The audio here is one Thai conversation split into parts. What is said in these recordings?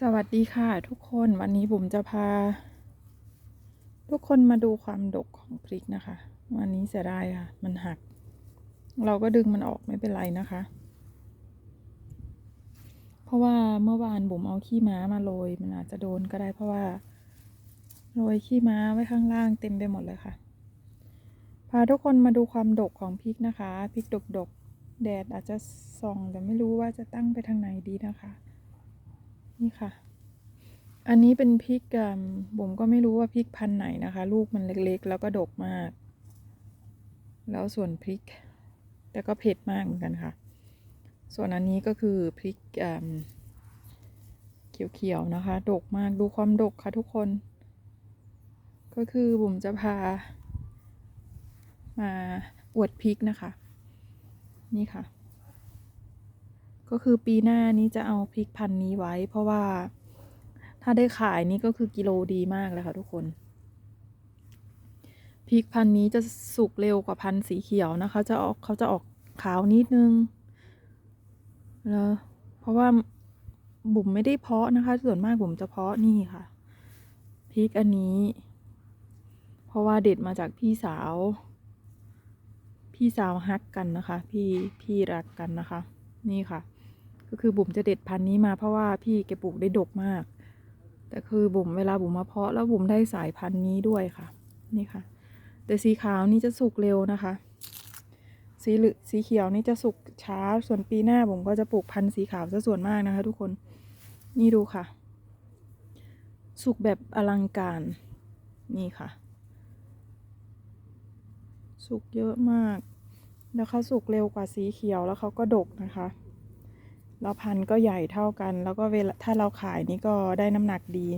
สวัสดีค่ะทุกคนวันนี้ผมจะพา ทุกคนมาดูความดกของพริกนะคะ วันนี้เสียดายค่ะ มันหัก เราก็ดึงมันออกไม่เป็นไรนะคะ เพราะว่าเมื่อวานบุ๋มเอาขี้ม้ามาโรยมันอาจจะโดนก็ได้เพราะว่าโรยขี้ม้าไว้ข้างล่างเต็มไปหมดเลยค่ะ พาทุกคนมาดูความดกของพริกนะคะพริกดกๆแดดอาจจะส่องแต่ไม่รู้ว่าจะตั้งไปทางไหนดีนะคะ นี่ค่ะ อันนี้เป็นพริกอะผมก็ไม่รู้ว่าพริกพันธุ์ไหนนะคะ ลูกมันเล็กๆ แล้วก็ดกมาก แล้วส่วนพริก แต่ก็เผ็ดมากเหมือนกันค่ะ ส่วนอันนี้ก็คือพริกเขียวๆนะคะ ดกมากดูความดกค่ะทุกคน ก็คือบุ๋มจะพา มาอวดพริกนะคะ นี่ค่ะ ก็คือปีหน้านี้จะเอาพริกพันธุ์นี้ไว้ เพราะว่าถ้าได้ขายนี่ก็คือกิโลดีมากเลยค่ะทุกคนพริกพันธุ์นี้จะสุกเร็วกว่าพันธุ์สีเขียวนะคะ จะออกเขาจะออกขาวนิดนึงแล้วเพราะว่าบุ๋มไม่ได้เพาะนะคะ ส่วนมากบุ๋มจะเพาะนี่ค่ะพริกอันนี้ เพราะว่าเด็ดมาจากพี่สาว พี่สาวฮักกันนะคะ พี่พี่รักกันนะคะ นี่ค่ะ ก็คือบุ๋มจะเด็ดพันธุ์นี้มาเพราะว่าพี่แกปลูกได้ดกมาก แต่คือบุ๋มเวลาบุ๋มมาเพาะแล้วบุ๋มได้สายพันธุ์นี้ด้วยค่ะ นี่ค่ะ แต่สีขาวนี่จะสุกเร็วนะคะ สีเหลือสีเขียวนี่จะสุกช้า ส่วนปีหน้าผมก็จะปลูกพันธุ์สีขาวซะส่วนมากนะคะ ทุกคน นี่ดูค่ะ สุกแบบอลังการ นี่ค่ะ สุกเยอะมาก แล้วเขาสุกเร็วกว่าสีเขียวแล้วเขาก็ดกนะคะ แล้วพันก็ใหญ่เท่ากัน แล้วก็เวลาถ้าเราขายนี่ก็ได้น้ำหนักดี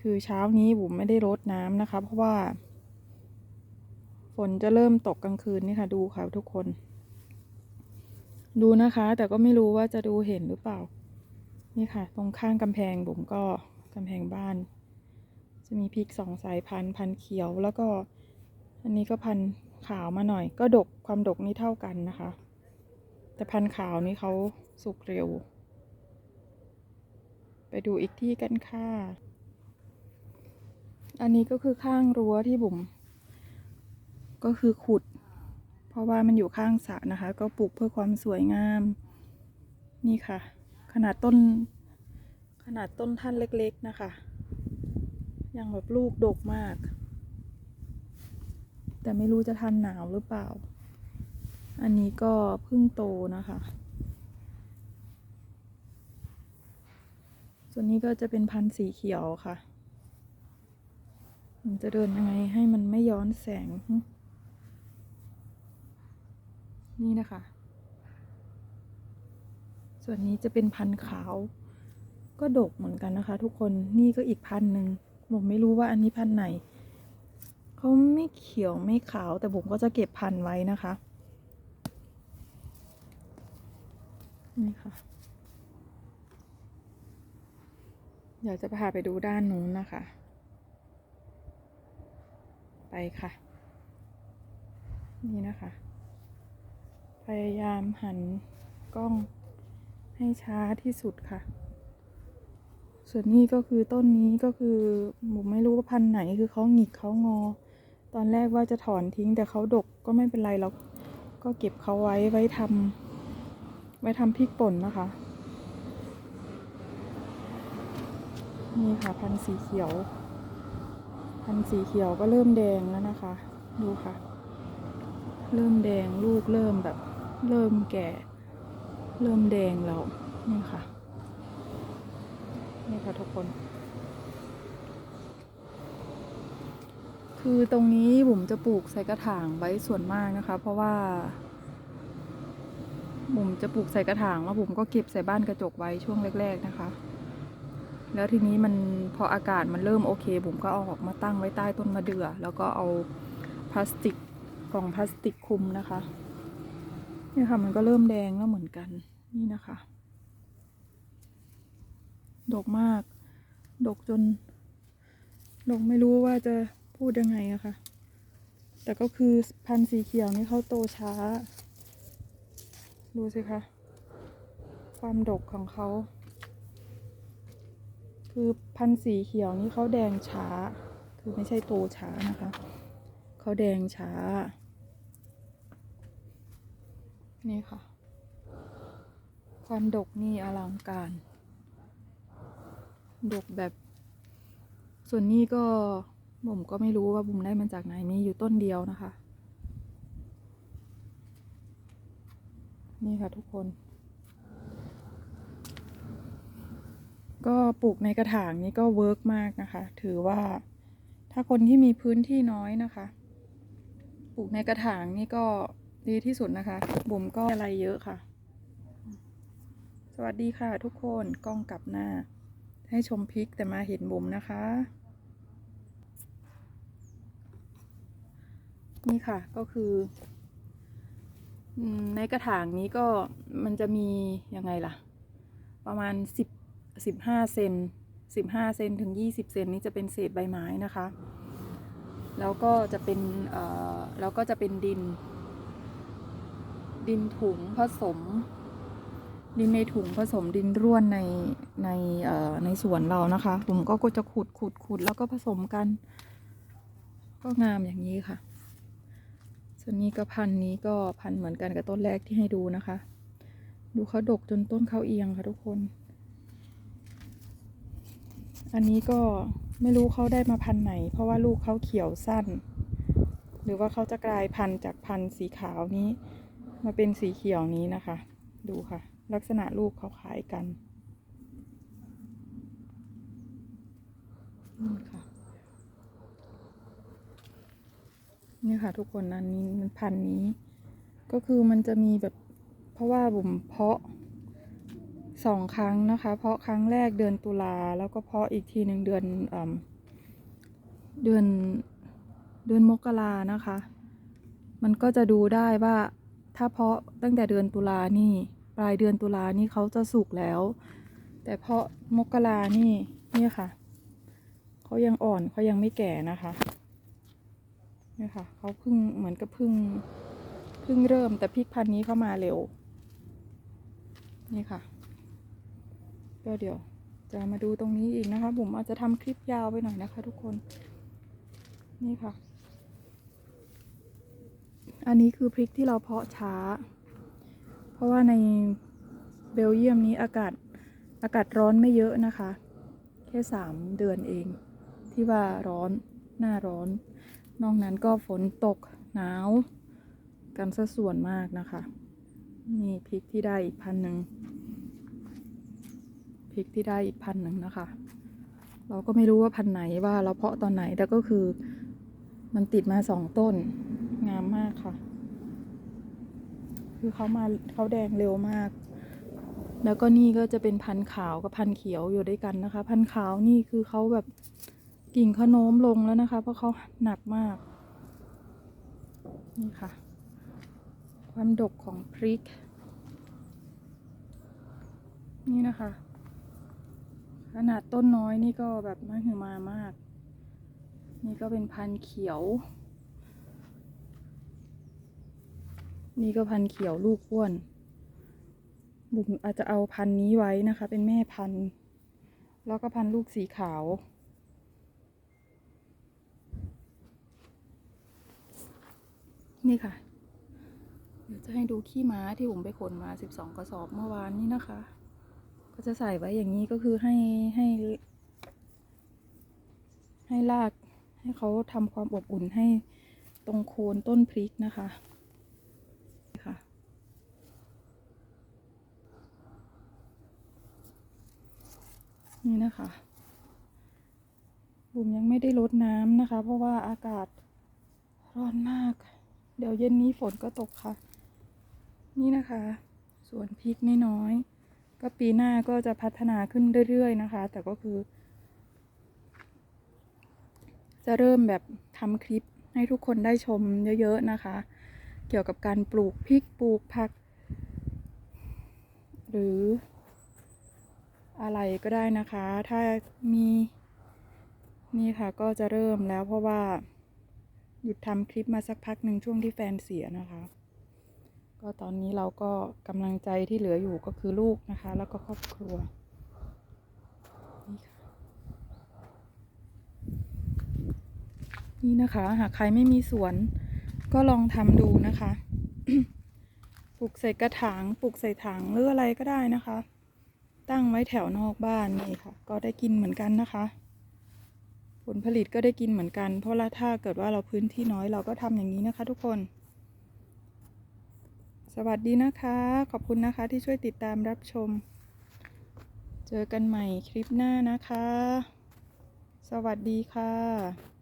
คือเช้านี้บุ๋มไม่ได้รดน้ำนะคะ เพราะว่า ฝนจะเริ่มตกกลางคืนนี่ค่ะ ดูค่ะทุกคน ดูนะคะ แต่ก็ไม่รู้ว่าจะดูเห็นหรือเปล่า นี่ค่ะ ตรงข้างกำแพงบุ๋มก็กำแพงบ้าน จะมีพริกสองสายพันธุ์พันธุ์เขียว แล้วก็ อันนี้ก็พันธุ์ขาวมาหน่อย ก็ดกความดกนี่เท่ากันนะคะ แต่พันธุ์ขาวนี่เขา สุกเร็ว ไปดูอีกที่กันค่ะ อันนี้ก็คือข้างรั้วที่บุ๋มก็คือขุด เพราะว่ามันอยู่ข้างสระนะคะ ก็ปลูกเพื่อความสวยงาม นี่ค่ะ ขนาดต้น ขนาดต้นท่านเล็กๆนะคะ ยังแบบลูกดกมาก แต่ไม่รู้จะทันหนาวหรือเปล่า อันนี้ก็เพิ่งโตนะคะ ส่วนนี้ก็จะเป็นพันธุ์สีเขียวค่ะมันจะเดินยังไงให้มันไม่ย้อนแสง นี่นะคะ ส่วนนี้จะเป็นพันธุ์ขาว ก็ดกเหมือนกันนะคะ ทุกคนนี่ก็อีกพันธุ์หนึ่งผมไม่รู้ว่าอันนี้พันธุ์ไหนเขาไม่เขียวไม่ขาวแต่ผมก็จะเก็บพันธุ์ไว้นะคะ นี่ค่ะ เดี๋ยวจะพาไปดูด้านนู้นนะคะ ไปค่ะ นี่นะคะ พยายามหันกล้องให้ช้าที่สุดค่ะ ส่วนนี้ก็คือต้นนี้ก็คือผมไม่รู้ว่าพันธุ์ไหนคือเขาหงิกเขางอ ตอนแรกว่าจะถอนทิ้งแต่เขาดกก็ไม่เป็นไรเราก็เก็บเขาไว้ไว้ทำไว้ทำพริกป่นนะคะ นี่ค่ะพันธุ์สีเขียว พันธุ์สีเขียวก็เริ่มแดงแล้วนะคะ ดูค่ะ เริ่มแดงลูกเริ่มแบบ เริ่มแก่ เริ่มแดงแล้วนี่ค่ะนี่ค่ะทุกคน คือตรงนี้บุ๋มจะปลูกใส่กระถางไว้ส่วนมากนะคะ เพราะว่าบุ๋มจะปลูกใส่กระถางแล้วบุ๋มก็เก็บใส่บ้านกระจกไว้ช่วงแรก ๆนะคะ แล้วทีนี้มันพออากาศมันเริ่มโอเคบุ๋มก็เอาออกมาตั้งไว้ใต้ต้นมะเดื่อ แล้วก็เอาพลาสติกกล่องพลาสติกคุมนะคะเนี่ยค่ะมันก็เริ่มแดงแล้วเหมือนกันนี่นะคะ ดกมาก ดกจน ดกไม่รู้ว่าจะพูดยังไงอะค่ะ แต่ก็คือพันธุ์สีเขียวนี่เขาโตช้า ดูสิคะ ความดกของเขา คือพันสีเขียวนี่เขาแดงช้า คือไม่ใช่โตช้านะคะเขาแดงช้า นี่ค่ะ ความดกนี่อลังการ ดกแบบ ส่วนนี้ก็ผมก็ไม่รู้ว่าบุมได้มาจากไหนมีอยู่ต้นเดียวนะคะ นี่ค่ะทุกคน ก็ปลูกในกระถางนี้ก็เวิร์กมากนะคะ ถือว่าถ้าคนที่มีพื้นที่น้อยนะคะ ปลูกในกระถางนี่ก็ดีที่สุดนะคะบุ๋มก็อะไรเยอะค่ะ สวัสดีค่ะทุกคนกล้องกลับหน้า ให้ชมพริกแต่มาเห็นบุ๋มนะคะ นี่ค่ะก็คือในกระถางนี้ก็มันจะมียังไงล่ะ ประมาณสิบ สิบห้าเซนสิบห้าเซนถึงยี่สิบเซนนี้จะเป็นเศษใบไม้นะคะ แล้วก็จะเป็นแล้วก็จะเป็นดิน ดินถุงผสม ดินในถุงผสมดินร่วนในในในสวนเรานะคะ ผมก็จะขุดขุดขุดแล้วก็ผสมกัน ก็งามอย่างนี้ค่ะ ส่วนนี้ก็พันนี้ก็พันเหมือนกันกับต้นแรกที่ให้ดูนะคะ ดูเขาดกจนต้นเขาเอียงค่ะทุกคน อันนี้ก็ไม่รู้เขาได้มาพันธุ์ไหน เพราะว่าลูกเขาเขียวสั้น หรือว่าเขาจะกลายพันธุ์จากพันธุ์สีขาวนี้ มาเป็นสีเขียวนี้นะคะ ดูค่ะ ลักษณะลูกเขาคล้ายกันนี่ค่ะนี่ค่ะทุกคนอันนี้มันพันธุ์นี้ ก็คือมันจะมีแบบเพราะว่าบุ๋มเพาะ สองครั้งนะคะ เพาะครั้งแรกเดือนตุลาแล้วก็เพาะอีกทีหนึ่งเดือนอเดือนเดือนมกรานะคะ มันก็จะดูได้ว่าถ้าเพาะตั้งแต่เดือนตุลานี่ ปลายเดือนตุลานี่เขาจะสุกแล้ว แต่เพาะมกรานี่นี่ค่ะเขายังอ่อนเขายังไม่แก่นะคะนี่ค่ะเขาเพิ่งเหมือนกับเพิ่งเพิ่งเริ่มแต่พริกพันธุ์นี้เข้ามาเร็ว นี่ค่ะ ก็เดี๋ยวจะมาดูตรงนี้อีกนะคะ ผมอาจจะทำคลิปยาวไปหน่อยนะคะ ทุกคน นี่ค่ะ อันนี้คือพริกที่เราเพาะช้า เพราะว่าในเบลเยียมนี้อากาศอากาศร้อนไม่เยอะนะคะ แค่สามเดือนเอง ที่ว่าร้อนหน้าร้อน นอกนั้นก็ฝนตกหนาว กันซะส่วนมากนะคะ นี่พริกที่ได้อีกพันหนึ่ง ริกที่ได้อีกพันหนึ่งนะคะ เราก็ไม่รู้ว่าพันไหนว่าเราเพาะตอนไหนแต่ก็คือ มันติดมาสองต้น งามมากค่ะ คือเขามาเขาแดงเร็วมาก แล้วก็นี่ก็จะเป็นพันขาวกับพันเขียวอยู่ด้วยกันนะคะ พันขาวนี่คือเขาแบบกิ่งเขาโน้มลงแล้วนะคะ เพราะเขาหนักมาก นี่ค่ะ ความดกของพริกนี่นะคะ ขนาดต้นน้อยนี่ก็แบบมหึมามาก นี่ก็เป็นพันธุ์เขียว นี่ก็พันธุ์เขียวลูกอ้วน บุ๋มอาจจะเอาพันธุ์นี้ไว้นะคะ เป็นแม่พันธุ์แล้วก็พันธุ์ลูกสีขาวนี่ค่ะ เดี๋ยวจะให้ดูขี้ม้าที่ผมไปขนมาสิบสองกระสอบเมื่อวานนี้นะคะ ก็จะใส่ไว้อย่างนี้ก็คือให้ให้ ให้ราก ให้เขาทำความอบอุ่นให้ตรงโคนต้นพริกนะคะค่ะ นี่นะคะบุ๋มยังไม่ได้ลดน้ำนะคะ เพราะว่าอากาศร้อนมาก เดี๋ยวเย็นนี้ฝนก็ตกค่ะ นี่นะคะ สวนพริกน้อยๆ ก็ปีหน้าก็จะพัฒนาขึ้นเรื่อยๆนะคะ แต่ก็คือ จะเริ่มแบบทำคลิปให้ทุกคนได้ชมเยอะๆนะคะ เกี่ยวกับการปลูกพริกปลูกผัก หรืออะไรก็ได้นะคะ ถ้ามีนี่ค่ะก็จะเริ่มแล้วเพราะว่า หยุดทำคลิปมาสักพักหนึ่งช่วงที่แฟนเสียนะคะ ก็ตอนนี้เราก็กำลังใจที่เหลืออยู่ก็คือลูกนะคะ แล้วก็ครอบครัวนี่นะคะ หากใครไม่มีสวน ก็ลองทำดูนะคะ ปลูกใส่กระถาง ปลูกใส่ถังหรืออะไรก็ได้นะคะ ตั้งไว้แถวนอกบ้านนี่ค่ะ ก็ได้กินเหมือนกันนะคะ ผลผลิตก็ได้กินเหมือนกัน เพราะถ้าเกิดว่าเราพื้นที่น้อยเราก็ทำอย่างนี้นะคะ ทุกคน สวัสดีนะคะ ขอบคุณนะคะที่ช่วยติดตามรับชม เจอกันใหม่คลิปหน้านะคะ สวัสดีค่ะ